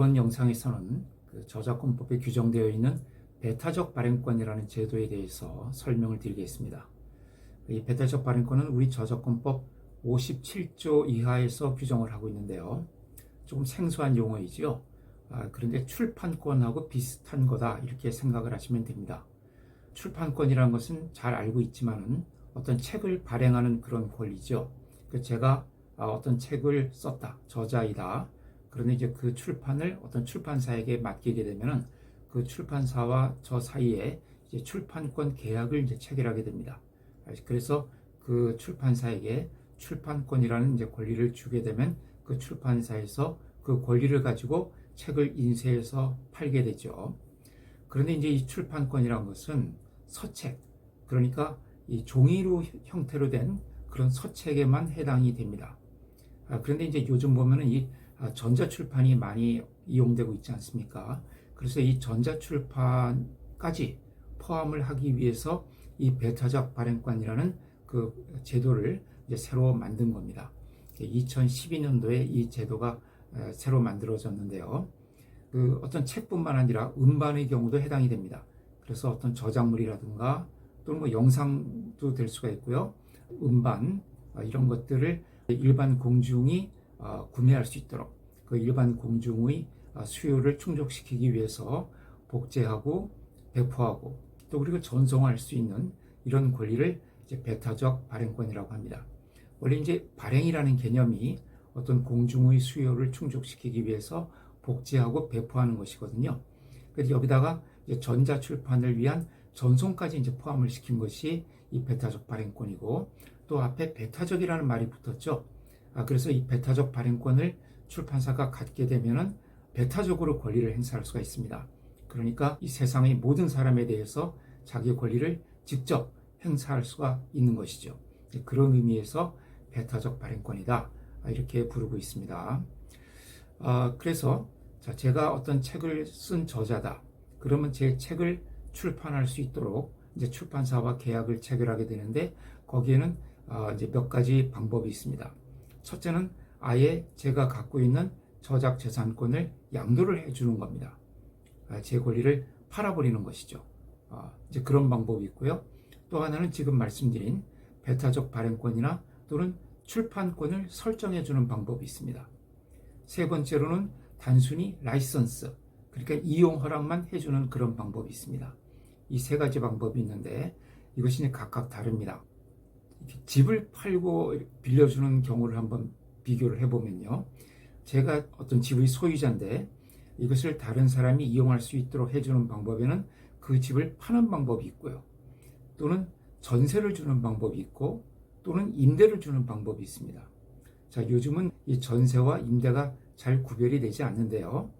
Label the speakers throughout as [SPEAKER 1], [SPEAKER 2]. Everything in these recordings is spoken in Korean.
[SPEAKER 1] 이번 영상에서는 그 저작권법에 규정되어 있는 배타적 발행권이라는 제도에 대해서 설명을 드리겠습니다. 이 배타적 발행권은 우리 저작권법 57조 이하에서 규정을 하고 있는데요. 조금 생소한 용어이지요. 아, 그런데 출판권하고 비슷한 거다 이렇게 생각을 하시면 됩니다. 출판권이라는 것은 잘 알고 있지만은 어떤 책을 발행하는 그런 권리죠. 그 제가 아, 어떤 책을 썼다, 저자이다. 그런데 이제 그 출판을 어떤 출판사에게 맡기게 되면은 그 출판사와 저 사이에 이제 출판권 계약을 이제 체결하게 됩니다. 그래서 그 출판사에게 출판권이라는 이제 권리를 주게 되면 그 출판사에서 그 권리를 가지고 책을 인쇄해서 팔게 되죠. 그런데 이제 이 출판권이라는 것은 서책, 그러니까 이 종이로 형태로 된 그런 서책에만 해당이 됩니다. 아, 그런데 이제 요즘 보면은 이 아, 전자출판이 많이 이용되고 있지 않습니까? 그래서 이 전자출판까지 포함을 하기 위해서 이 배타적 발행권이라는 그 제도를 이제 새로 만든 겁니다. 2012년도에 이 제도가 새로 만들어졌는데요. 그 어떤 책뿐만 아니라 음반의 경우도 해당이 됩니다. 그래서 어떤 저작물이라든가 또는 뭐 영상도 될 수가 있고요. 음반 아, 이런 것들을 일반 공중이 어, 구매할 수 있도록 그 일반 공중의 어, 수요를 충족시키기 위해서 복제하고 배포하고 또 그리고 전송할 수 있는 이런 권리를 이제 배타적 발행권이라고 합니다. 원래 이제 발행이라는 개념이 어떤 공중의 수요를 충족시키기 위해서 복제하고 배포하는 것이거든요. 그래서 여기다가 전자 출판을 위한 전송까지 이제 포함을 시킨 것이 이 배타적 발행권이고 또 앞에 배타적이라는 말이 붙었죠. 아, 그래서 이 배타적 발행권을 출판사가 갖게 되면은 배타적으로 권리를 행사할 수가 있습니다. 그러니까 이 세상의 모든 사람에 대해서 자기 권리를 직접 행사할 수가 있는 것이죠. 그런 의미에서 배타적 발행권이다. 아, 이렇게 부르고 있습니다. 아, 그래서 자, 제가 어떤 책을 쓴 저자다. 그러면 제 책을 출판할 수 있도록 이제 출판사와 계약을 체결하게 되는데 거기에는 아, 이제 몇 가지 방법이 있습니다. 첫째는 아예 제가 갖고 있는 저작 재산권을 양도를 해주는 겁니다. 아, 제 권리를 팔아버리는 것이죠. 아, 이제 그런 방법이 있고요. 또 하나는 지금 말씀드린 배타적 발행권이나 또는 출판권을 설정해 주는 방법이 있습니다. 세 번째로는 단순히 라이선스, 그러니까 이용 허락만 해주는 그런 방법이 있습니다. 이 세 가지 방법이 있는데 이것이 각각 다릅니다. 집을 팔고 빌려주는 경우를 한번 비교를 해보면요. 제가 어떤 집의 소유자인데 이것을 다른 사람이 이용할 수 있도록 해주는 방법에는 그 집을 파는 방법이 있고요. 또는 전세를 주는 방법이 있고 또는 임대를 주는 방법이 있습니다. 자, 요즘은 이 전세와 임대가 잘 구별이 되지 않는데요.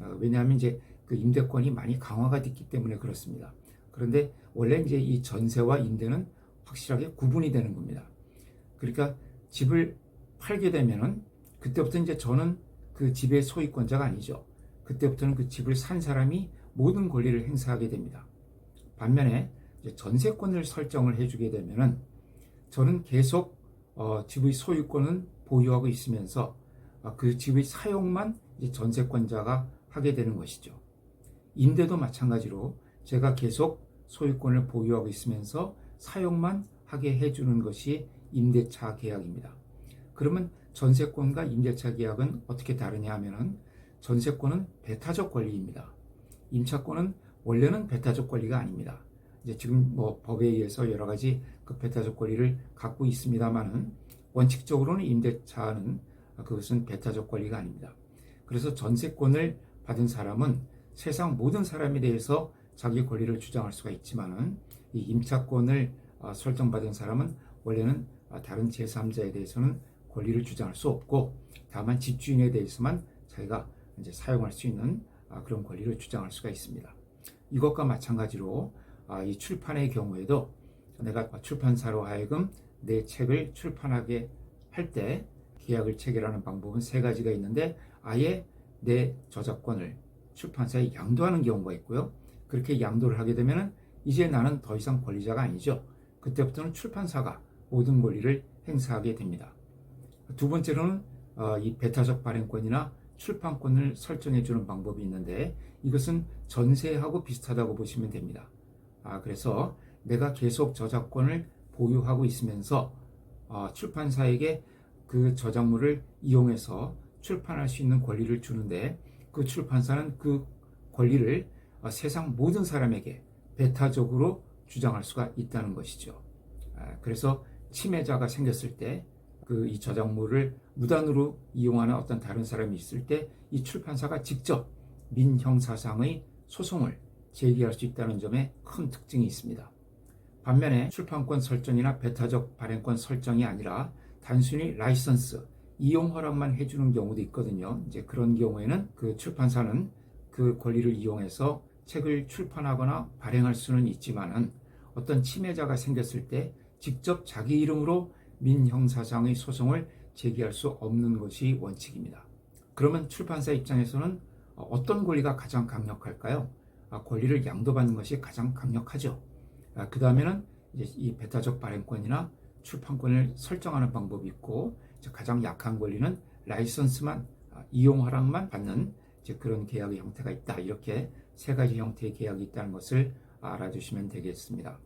[SPEAKER 1] 어, 왜냐하면 이제 그 임대권이 많이 강화가 됐기 때문에 그렇습니다. 그런데 원래 이제 이 전세와 임대는 확실하게 구분이 되는 겁니다. 그러니까 집을 팔게 되면은 그때부터 이제 저는 그 집의 소유권자가 아니죠. 그때부터는 그 집을 산 사람이 모든 권리를 행사하게 됩니다. 반면에 전세권을 설정을 해주게 되면은 저는 계속 어, 집의 소유권은 보유하고 있으면서 어, 그 집의 사용만 전세권자가 하게 되는 것이죠. 임대도 마찬가지로 제가 계속 소유권을 보유하고 있으면서 사용만 하게 해주는 것이 임대차 계약입니다. 그러면 전세권과 임대차 계약은 어떻게 다르냐 하면은 전세권은 배타적 권리입니다. 임차권은 원래는 배타적 권리가 아닙니다. 이제 지금 뭐 법에 의해서 여러 가지 그 배타적 권리를 갖고 있습니다만은 원칙적으로는 임대차는 그것은 배타적 권리가 아닙니다. 그래서 전세권을 받은 사람은 세상 모든 사람에 대해서 자기 권리를 주장할 수가 있지만은 이 임차권을 어, 설정받은 사람은 원래는 어, 다른 제3자에 대해서는 권리를 주장할 수 없고 다만 집주인에 대해서만 자기가 이제 사용할 수 있는 아, 그런 권리를 주장할 수가 있습니다. 이것과 마찬가지로 아, 이 출판의 경우에도 내가 출판사로 하여금 내 책을 출판하게 할 때 계약을 체결하는 방법은 세 가지가 있는데 아예 내 저작권을 출판사에 양도하는 경우가 있고요. 그렇게 양도를 하게 되면 이제 나는 더 이상 권리자가 아니죠. 그때부터는 출판사가 모든 권리를 행사하게 됩니다. 두 번째로는 어, 이 배타적 발행권이나 출판권을 설정해 주는 방법이 있는데 이것은 전세하고 비슷하다고 보시면 됩니다. 아, 그래서 내가 계속 저작권을 보유하고 있으면서 어, 출판사에게 그 저작물을 이용해서 출판할 수 있는 권리를 주는데 그 출판사는 그 권리를 어, 세상 모든 사람에게 배타적으로 주장할 수가 있다는 것이죠. 아, 그래서 침해자가 생겼을 때 그 이 저작물을 무단으로 이용하는 어떤 다른 사람이 있을 때 이 출판사가 직접 민형사상의 소송을 제기할 수 있다는 점에 큰 특징이 있습니다. 반면에 출판권 설정이나 배타적 발행권 설정이 아니라 단순히 라이선스, 이용 허락만 해주는 경우도 있거든요. 이제 그런 경우에는 그 출판사는 그 권리를 이용해서 책을 출판하거나 발행할 수는 있지만은 어떤 침해자가 생겼을 때 직접 자기 이름으로 민 형사상의 소송을 제기할 수 없는 것이 원칙입니다. 그러면 출판사 입장에서는 어떤 권리가 가장 강력할까요? 아, 권리를 양도받는 것이 가장 강력하죠. 아, 그 다음에는 이 배타적 발행권이나 출판권을 설정하는 방법이 있고 가장 약한 권리는 라이선스만 아, 이용 허락만 받는 그런 계약의 형태가 있다. 이렇게 세 가지 형태의 계약이 있다는 것을 알아두시면 되겠습니다.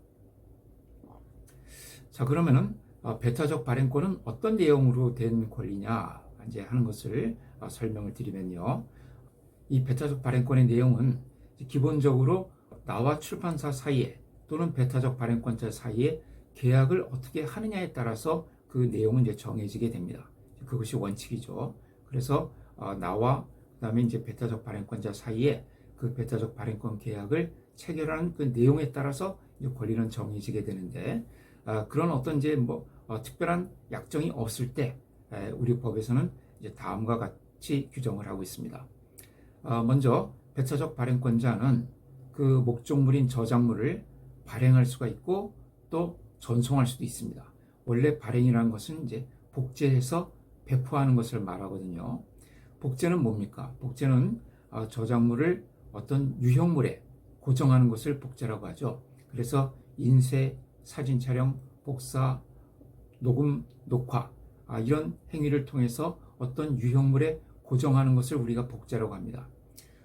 [SPEAKER 1] 자 그러면은 어, 배타적 발행권은 어떤 내용으로 된 권리냐 이제 하는 것을 어, 설명을 드리면요. 이 배타적 발행권의 내용은 기본적으로 나와 출판사 사이에 또는 배타적 발행권자 사이에 계약을 어떻게 하느냐에 따라서 그 내용은 이제 정해지게 됩니다. 그것이 원칙이죠. 그래서 어, 나와 그다음에 이제 배타적 발행권자 사이에 그 배타적 발행권 계약을 체결하는 그 내용에 따라서 권리는 정해지게 되는데 아, 그런 어떤 이제 뭐 어, 특별한 약정이 없을 때 우리 법에서는 이제 다음과 같이 규정을 하고 있습니다. 아, 먼저 배차적 발행권자는 그 목적물인 저작물을 발행할 수가 있고 또 전송할 수도 있습니다. 원래 발행이라는 것은 이제 복제해서 배포하는 것을 말하거든요. 복제는 뭡니까? 복제는 어, 저작물을 어떤 유형물에 고정하는 것을 복제라고 하죠. 그래서 인쇄, 사진 촬영, 복사, 녹음, 녹화 아, 이런 행위를 통해서 어떤 유형물에 고정하는 것을 우리가 복제라고 합니다.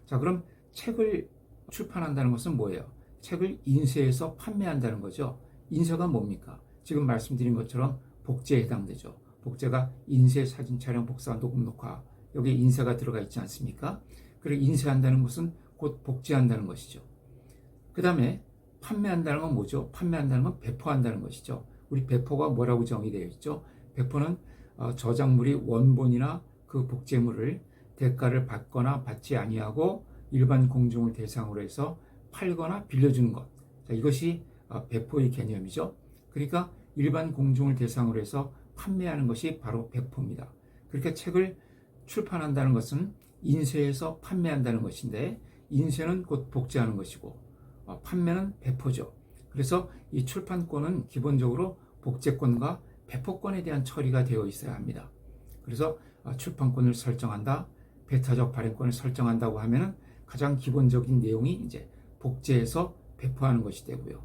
[SPEAKER 1] 자, 그럼 책을 출판한다는 것은 뭐예요? 책을 인쇄해서 판매한다는 거죠. 인쇄가 뭡니까? 지금 말씀드린 것처럼 복제에 해당되죠. 복제가 인쇄, 사진 촬영, 복사, 녹음, 녹화 여기에 인쇄가 들어가 있지 않습니까? 그리고 인쇄한다는 것은 곧 복제한다는 것이죠. 그 다음에 판매한다는 건 뭐죠? 판매한다는 건 배포한다는 것이죠. 우리 배포가 뭐라고 정의되어 있죠? 배포는 어, 저작물이 원본이나 그 복제물을 대가를 받거나 받지 아니하고 일반 공중을 대상으로 해서 팔거나 빌려주는 것. 자, 이것이 어, 배포의 개념이죠. 그러니까 일반 공중을 대상으로 해서 판매하는 것이 바로 배포입니다. 그러니까 책을 출판한다는 것은 인쇄해서 판매한다는 것인데 인쇄는 곧 복제하는 것이고 어, 판매는 배포죠. 그래서 이 출판권은 기본적으로 복제권과 배포권에 대한 처리가 되어 있어야 합니다. 그래서 어, 출판권을 설정한다, 배타적 발행권을 설정한다고 하면은 가장 기본적인 내용이 이제 복제해서 배포하는 것이 되고요.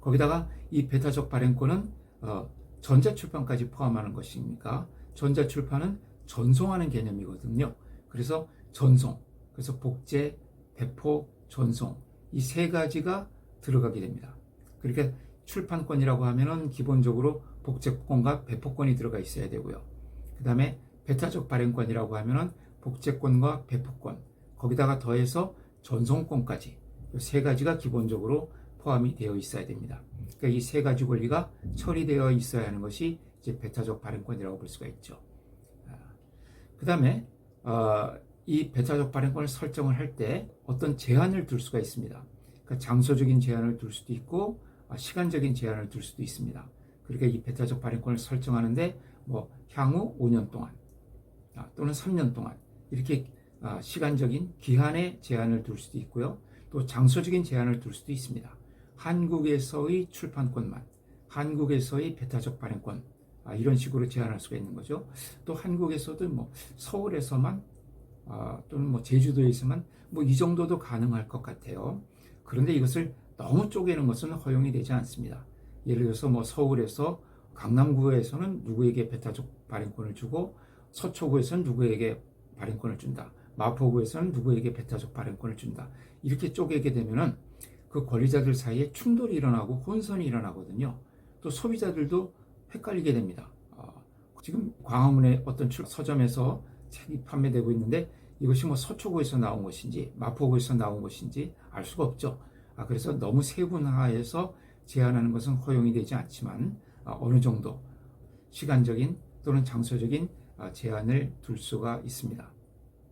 [SPEAKER 1] 거기다가 이 배타적 발행권은 어, 전자출판까지 포함하는 것이니까 전자출판은 전송하는 개념이거든요. 그래서 전송, 그래서 복제, 배포, 전송 이 세 가지가 들어가게 됩니다. 그러니까 출판권이라고 하면은 기본적으로 복제권과 배포권이 들어가 있어야 되고요. 그 다음에 배타적 발행권이라고 하면은 복제권과 배포권 거기다가 더해서 전송권까지 세 가지가 기본적으로 포함이 되어 있어야 됩니다. 그러니까 이 세 가지 권리가 처리되어 있어야 하는 것이 이제 배타적 발행권이라고 볼 수가 있죠. 아, 그 다음에 어, 이 배타적 발행권을 설정을 할 때 어떤 제한을 둘 수가 있습니다. 그러니까 장소적인 제한을 둘 수도 있고 아, 시간적인 제한을 둘 수도 있습니다. 그러니까 이 배타적 발행권을 설정하는데 뭐 향후 5년 동안 아, 또는 3년 동안 이렇게 시간적인 기한의 제한을 둘 수도 있고요. 또 장소적인 제한을 둘 수도 있습니다. 한국에서의 출판권만, 한국에서의 배타적 발행권, 아, 이런 식으로 제한할 수가 있는 거죠. 또 한국에서도 뭐 서울에서만 아, 또는 뭐 제주도에서만 뭐이 정도도 가능할 것 같아요. 그런데 이것을 너무 쪼개는 것은 허용이 되지 않습니다. 예를 들어서 뭐 서울에서 강남구에서는 누구에게 배타적 발행권을 주고 서초구에서는 누구에게 발행권을 준다. 마포구에서는 누구에게 배타적 발행권을 준다. 이렇게 쪼개게 되면은 그 권리자들 사이에 충돌이 일어나고 혼선이 일어나거든요. 또 소비자들도 헷갈리게 됩니다. 어, 지금 광화문의 어떤 출- 서점에서 책이 판매되고 있는데 이것이 뭐 서초구에서 나온 것인지 마포구에서 나온 것인지 알 수가 없죠. 아, 그래서 너무 세분화해서 제한하는 것은 허용이 되지 않지만 아, 어느 정도 시간적인 또는 장소적인 아, 제한을 둘 수가 있습니다.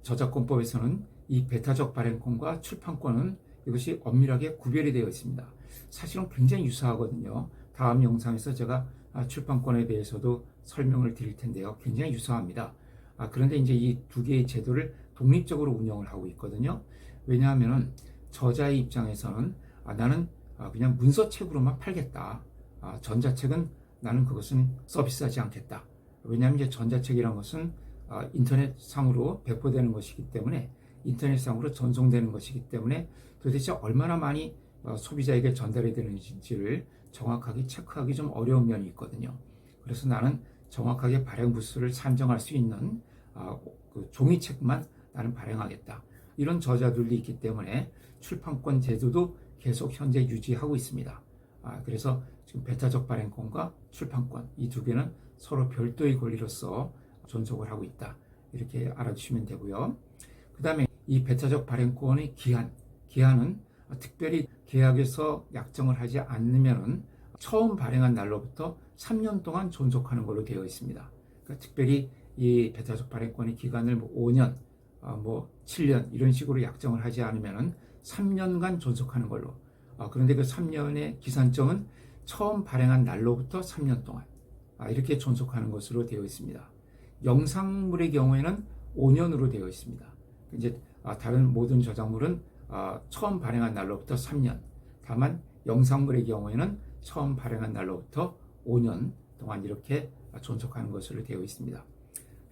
[SPEAKER 1] 저작권법에서는 이 배타적 발행권과 출판권은 이것이 엄밀하게 구별이 되어 있습니다. 사실은 굉장히 유사하거든요. 다음 영상에서 제가 아, 출판권에 대해서도 설명을 드릴 텐데요. 굉장히 유사합니다. 아, 그런데 이제 이 두 개의 제도를 독립적으로 운영을 하고 있거든요. 왜냐하면 저자의 입장에서는 아, 나는 아, 그냥 문서책으로만 팔겠다. 아, 전자책은 나는 그것은 서비스하지 않겠다. 왜냐하면 이제 전자책이란 것은 아, 인터넷상으로 배포되는 것이기 때문에 인터넷상으로 전송되는 것이기 때문에 도대체 얼마나 많이 어, 소비자에게 전달이 되는지를 정확하게 체크하기 좀 어려운 면이 있거든요. 그래서 나는 정확하게 발행 부수를 산정할 수 있는 아, 그 종이책만 나는 발행하겠다. 이런 저자들도 있기 때문에 출판권 제도도 계속 현재 유지하고 있습니다. 아, 그래서 지금 배타적 발행권과 출판권 이 두 개는 서로 별도의 권리로서 존속을 하고 있다. 이렇게 알아주시면 되고요. 그 다음에 이 배타적 발행권의 기한, 기한은 특별히 계약에서 약정을 하지 않으면은 처음 발행한 날로부터 3년 동안 존속하는 걸로 되어 있습니다. 그러니까 특별히 이 배타적 발행권의 기간을 뭐 5년, 어, 뭐 7년 이런 식으로 약정을 하지 않으면은 3년간 존속하는 걸로. 어, 그런데 그 3년의 기산점은 처음 발행한 날로부터 3년 동안 아, 이렇게 존속하는 것으로 되어 있습니다. 영상물의 경우에는 5년으로 되어 있습니다. 이제 아, 다른 모든 저작물은 아, 처음 발행한 날로부터 3년. 다만 영상물의 경우에는 처음 발행한 날로부터 5년 동안 이렇게 존속하는 것으로 되어 있습니다.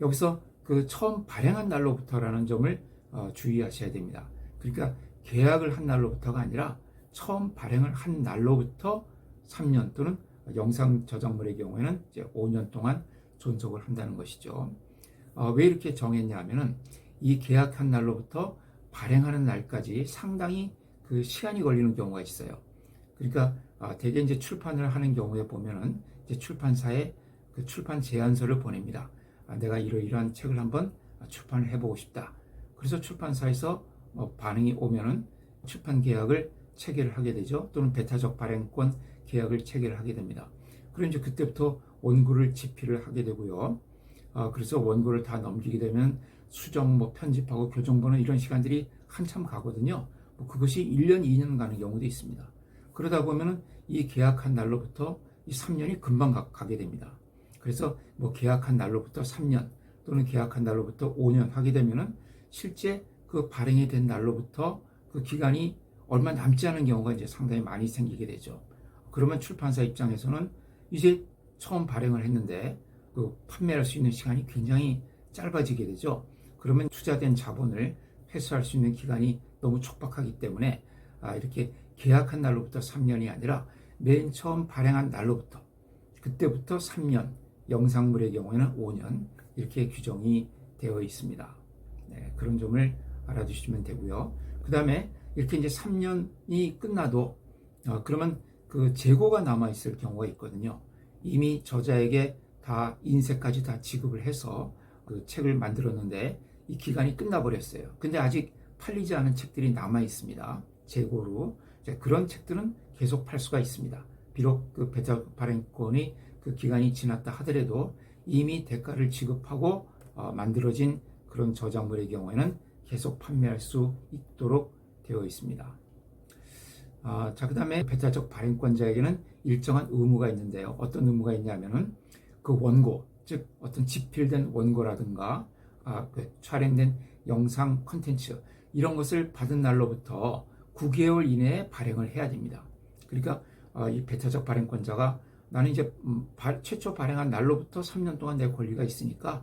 [SPEAKER 1] 여기서 그 처음 발행한 날로부터라는 점을 어, 주의하셔야 됩니다. 그러니까 계약을 한 날로부터가 아니라 처음 발행을 한 날로부터 3년 또는 영상 저작물의 경우에는 이제 5년 동안 존속을 한다는 것이죠. 어, 왜 이렇게 정했냐 하면은 이 계약한 날로부터 발행하는 날까지 상당히 그 시간이 걸리는 경우가 있어요. 그러니까 아, 대개 이제 출판을 하는 경우에 보면은 이제 출판사에 그 출판 제안서를 보냅니다. 아, 내가 이러이러한 책을 한번 출판을 해보고 싶다. 그래서 출판사에서 뭐 반응이 오면은 출판 계약을 체결을 하게 되죠. 또는 배타적 발행권 계약을 체결을 하게 됩니다. 그럼 이제 그때부터 원고를 집필을 하게 되고요. 아, 그래서 원고를 다 넘기게 되면 수정, 뭐 편집하고 교정보는 이런 시간들이 한참 가거든요. 뭐 그것이 1년, 2년 가는 경우도 있습니다. 그러다 보면은 이 계약한 날로부터 이 3년이 금방 가, 가게 됩니다. 그래서 뭐 계약한 날로부터 3년 또는 계약한 날로부터 5년 하게 되면은 실제 그 발행이 된 날로부터 그 기간이 얼마 남지 않은 경우가 이제 상당히 많이 생기게 되죠. 그러면 출판사 입장에서는 이제 처음 발행을 했는데 그 판매할 수 있는 시간이 굉장히 짧아지게 되죠. 그러면 투자된 자본을 회수할 수 있는 기간이 너무 촉박하기 때문에 아, 이렇게 계약한 날로부터 3년이 아니라 맨 처음 발행한 날로부터 그때부터 3년, 영상물의 경우에는 5년 이렇게 규정이 되어 있습니다. 네, 그런 점을 알아주시면 되고요. 그 다음에 이렇게 이제 3년이 끝나도 어, 그러면 그 재고가 남아 있을 경우가 있거든요. 이미 저자에게 다 인쇄까지 다 지급을 해서 그 책을 만들었는데 이 기간이 끝나버렸어요. 근데 아직 팔리지 않은 책들이 남아 있습니다. 재고로 그런 책들은 계속 팔 수가 있습니다. 비록 그 배타 발행권이 그 기간이 지났다 하더라도 이미 대가를 지급하고 어, 만들어진 그런 저작물의 경우에는 계속 판매할 수 있도록 되어 있습니다. 아, 자, 그 다음에 배타적 발행권자에게는 일정한 의무가 있는데요. 어떤 의무가 있냐면은 그 원고, 즉 어떤 집필된 원고라든가 아, 그 촬영된 영상 컨텐츠 이런 것을 받은 날로부터 9개월 이내에 발행을 해야 됩니다. 그러니까 어, 이 배타적 발행권자가 나는 이제 음, 바, 최초 발행한 날로부터 3년 동안 내 권리가 있으니까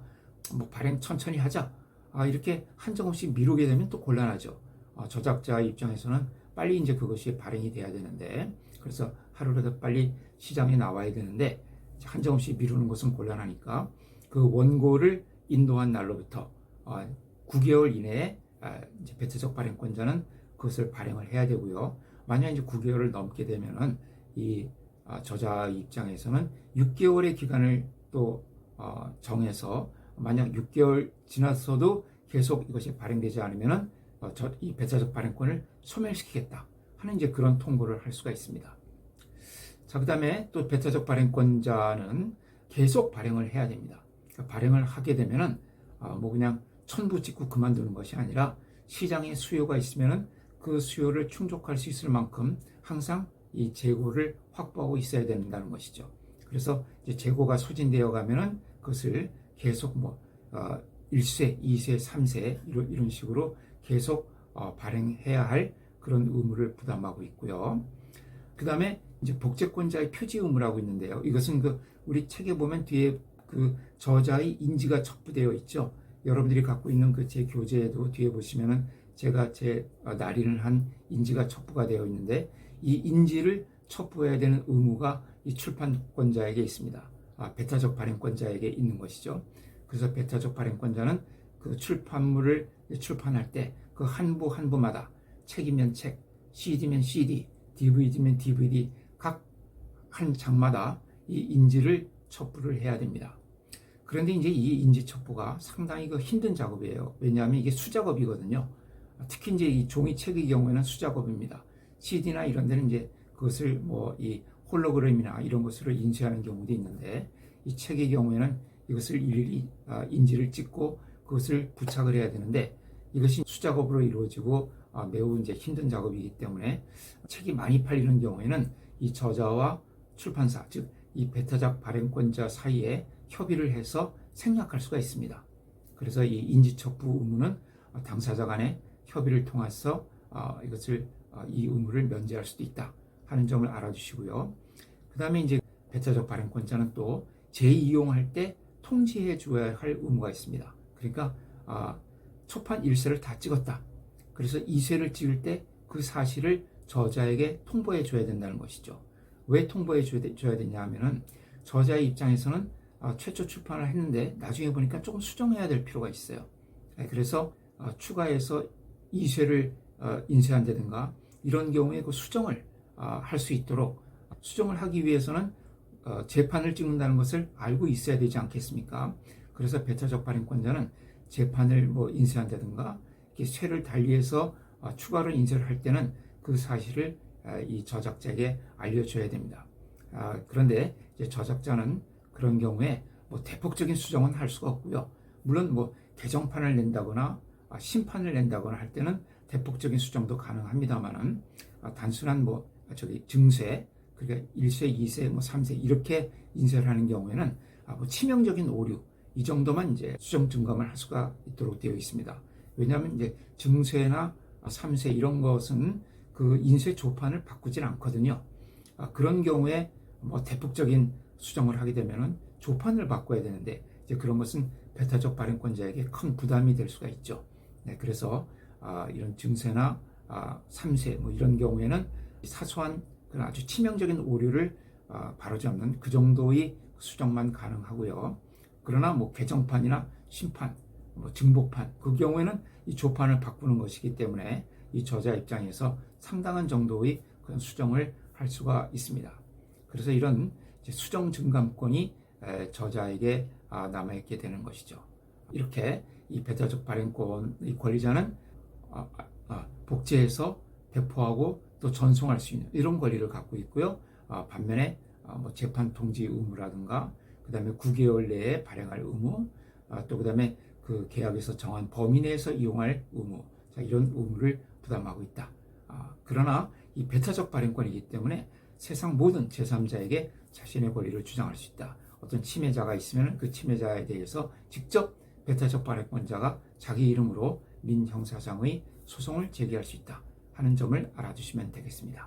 [SPEAKER 1] 뭐 발행 천천히 하자. 아, 이렇게 한정없이 미루게 되면 또 곤란하죠. 어, 저작자 입장에서는 빨리 이제 그것이 발행이 돼야 되는데 그래서 하루라도 빨리 시장에 나와야 되는데 한정없이 미루는 것은 곤란하니까 그 원고를 인도한 날로부터 어, 9개월 이내에 아, 이제 배타적 발행권자는 그것을 발행을 해야 되고요. 만약 이제 9개월을 넘게 되면은 이 아, 저자 입장에서는 6개월의 기간을 또 어, 정해서 만약 6개월 지났어도 계속 이것이 발행되지 않으면은 어, 저, 이 배타적 발행권을 소멸시키겠다 하는 이제 그런 통보를 할 수가 있습니다. 자, 그 다음에 또 배타적 발행권자는 계속 발행을 해야 됩니다. 그러니까 발행을 하게 되면은 어, 뭐 그냥 천부 찍고 그만두는 것이 아니라 시장에 수요가 있으면은 그 수요를 충족할 수 있을 만큼 항상 이 재고를 확보하고 있어야 된다는 것이죠. 그래서 재고가 소진되어 가면은 그것을 계속 뭐 어, 1세, 2세, 3세 이런, 이런 식으로 계속 어, 발행해야 할 그런 의무를 부담하고 있고요. 그 다음에 이제 복제권자의 표지 의무라고 있는데요. 이것은 그 우리 책에 보면 뒤에 그 저자의 인지가 첩부되어 있죠. 여러분들이 갖고 있는 그 제 교재에도 뒤에 보시면은 제가 제 어, 날인을 한 인지가 첩부가 되어 있는데 이 인지를 첩부해야 되는 의무가 이 출판권자에게 있습니다. 아, 베타적 발행권자에게 있는 것이죠. 그래서 베타적 발행권자는 그 출판물을 출판할 때 그 한부 한 부마다 책이면 책, CD면 CD, DVD면 DVD 각 한 장마다 이 인지를 첩부를 해야 됩니다. 그런데 이제 이 인지 첩부가 상당히 그 힘든 작업이에요. 왜냐하면 이게 수작업이거든요. 특히 이제 이 종이책의 경우에는 수작업입니다. CD나 이런 데는 이제 그것을 뭐 이 홀로그램이나 이런 것으로 인쇄하는 경우도 있는데 이 책의 경우에는 이것을 일일이 아, 인지를 찍고 그것을 부착을 해야 되는데 이것이 수작업으로 이루어지고 아, 매우 이제 힘든 작업이기 때문에 책이 많이 팔리는 경우에는 이 저자와 출판사 즉 이 베타작 발행권자 사이에 협의를 해서 생략할 수가 있습니다. 그래서 이 인지첩부 의무는 당사자 간의 협의를 통해서 어, 이것을 어, 이 의무를 면제할 수도 있다 하는 점을 알아주시고요. 그 다음에 이제 배타적 발행권자는 또 재이용할 때 통지해 줘야 할 의무가 있습니다. 그러니까 아, 초판 1세를 다 찍었다. 그래서 2세를 찍을 때 그 사실을 저자에게 통보해 줘야 된다는 것이죠. 왜 통보해 줘야 되냐 하면은 저자의 입장에서는 아, 최초 출판을 했는데 나중에 보니까 조금 수정해야 될 필요가 있어요. 네, 그래서 아, 추가해서 2세를 어, 인쇄한다든가 이런 경우에 그 수정을 아, 할수 있도록 수정을 하기 위해서는 어, 재판을 찍는다는 것을 알고 있어야 되지 않겠습니까? 그래서 배타적 발행권자는 재판을 뭐 인쇄한다든가 쇠를 달리해서 어, 추가로 인쇄를 할 때는 그 사실을 이 저작자에게 알려줘야 됩니다. 그런데 저작자는 그런 경우에 뭐 대폭적인 수정은 할 수가 없고요. 물론 뭐 개정판을 낸다거나 아, 심판을 낸다거나 할 때는 대폭적인 수정도 가능합니다만은 아, 단순한 뭐 저기 증세 그러니까 1세, 2세, 뭐 3세 이렇게 인쇄를 하는 경우에는 아, 뭐 치명적인 오류 이 정도만 이제 수정 증감을 할 수가 있도록 되어 있습니다. 왜냐하면 이제 증세나 3세 이런 것은 그 인쇄 조판을 바꾸질 않거든요. 그런 경우에 뭐 대폭적인 수정을 하게 되면은 조판을 바꿔야 되는데 이제 그런 것은 배타적 발행권자에게 큰 부담이 될 수가 있죠. 네, 그래서 아, 이런 증세나 아, 3세 뭐 이런 경우에는 사소한 그런 아주 치명적인 오류를 아, 바로잡는 그 정도의 수정만 가능하고요. 그러나 뭐 개정판이나 심판, 뭐 증복판 그 경우에는 이 조판을 바꾸는 것이기 때문에 이 저자 입장에서 상당한 정도의 그런 수정을 할 수가 있습니다. 그래서 이런 수정 증감권이 저자에게 아, 남아있게 되는 것이죠. 이렇게 이 배타적 발행권 의 권리자는 아, 아, 복제해서 배포하고 또 전송할 수 있는 이런 권리를 갖고 있고요. 반면에 뭐 재판 통지 의무라든가 그 다음에 9개월 내에 발행할 의무 또그 다음에 그 계약에서 정한 범위 내에서 이용할 의무 자, 이런 의무를 부담하고 있다. 그러나 이 배타적 발행권이기 때문에 세상 모든 제3자에게 자신의 권리를 주장할 수 있다. 어떤 침해자가 있으면 그 침해자에 대해서 직접 배타적 발행권자가 자기 이름으로 민 형사상의 소송을 제기할 수 있다 하는 점을 알아두시면 되겠습니다.